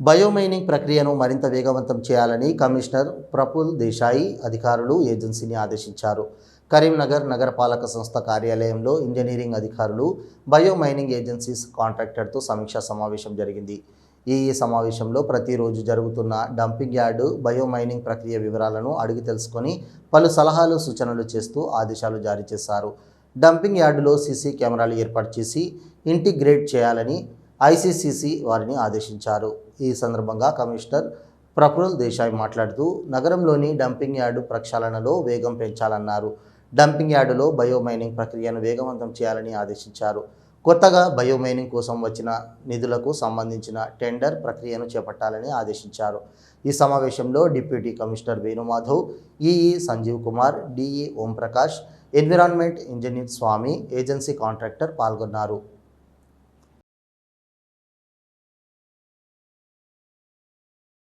Biomining ప్రక్రియను మరింత వేగవంతం చేయాలని కమిషనర్ ప్రఫుల్ దేశాయి అధికారులు ఏజెన్సీని ఆదేశించారు. కరీంనగర్ నగరపాలక సంస్థ కార్యాలయంలో ఇంజనీరింగ్ అధికారులు బయోమైనింగ్ ఏజెన్సీస్ కాంట్రాక్టర్తో సమీక్షా సమావేశం జరిగింది. ఈ సమావేశంలో ప్రతిరోజు జరుగుతున్న డంపింగ్ యార్డు బయోమైనింగ్ ప్రక్రియ వివరాలను అడిగి తెలుసుకొని పలు సలహాలు సూచనలు చేస్తూ ఆదేశాలు జారీ చేశారు. డంపింగ్ యార్డులో సీసీ కెమెరాలు ఏర్పాటు చేసి ఇంటిగ్రేట్ చేయాలని ఐసీసీసీ వారిని ఆదేశించారు. ఈ సందర్భంగా కమిషనర్ ప్రఫుల్ దేశాయ్ మాట్లాడుతూ నగరంలోని డంపింగ్ యార్డు ప్రక్షాళనలో వేగం పెంచాలన్నారు. డంపింగ్ యార్డులో బయోమైనింగ్ ప్రక్రియను వేగవంతం చేయాలని ఆదేశించారు. కొత్తగా బయోమైనింగ్ కోసం వచ్చిన నిధులకు సంబంధించిన టెండర్ ప్రక్రియను చేపట్టాలని ఆదేశించారు. ఈ సమావేశంలో deputy commissioner Venumadhav EE Sanjeev Kumar DE Omprakash environment engineer Swamy agency contractor పాల్గొన్నారు.